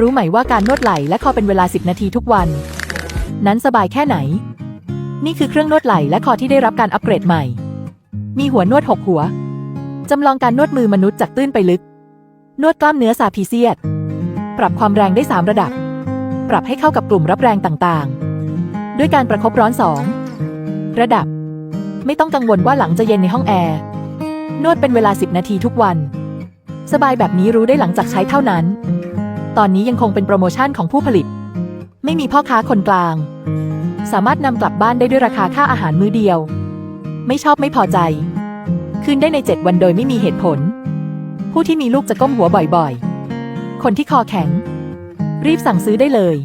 รู้ไหมว่าการนวดไหล่และคอเป็นเวลา 10 นาทีทุกวัน นั้นสบายแค่ไหน นี่คือเครื่องนวดไหล่และคอที่ได้รับการอัปเกรดใหม่ มีหัวนวดหกหัว จำลองการนวดมือมนุษย์จากตื้นไปลึก นวดกล้ามเนื้อซาพีเซียด ปรับความแรงได้ 3 ระดับ ปรับให้เข้ากับกลุ่มรับแรงต่างๆ ด้วยการประคบร้อน 2 ระดับ ไม่ต้องกังวลว่าหลังจะเย็นในห้องแอร์ นวดเป็นเวลา 10 นาทีทุกวัน สบายแบบนี้รู้ได้หลังจากใช้เท่านั้น ตอนนี้ยังคงเป็นโปรโมชั่นของผู้ผลิต ไม่มีพ่อค้าคนกลาง สามารถนำกลับบ้านได้ด้วยราคาค่าอาหารมื้อเดียว ไม่ชอบไม่พอใจ คืนได้ใน 7 วันโดยไม่มีเหตุผล ผู้ที่มีลูกจะก้มหัวบ่อยๆ คนที่คอแข็ง รีบสั่งซื้อได้เลย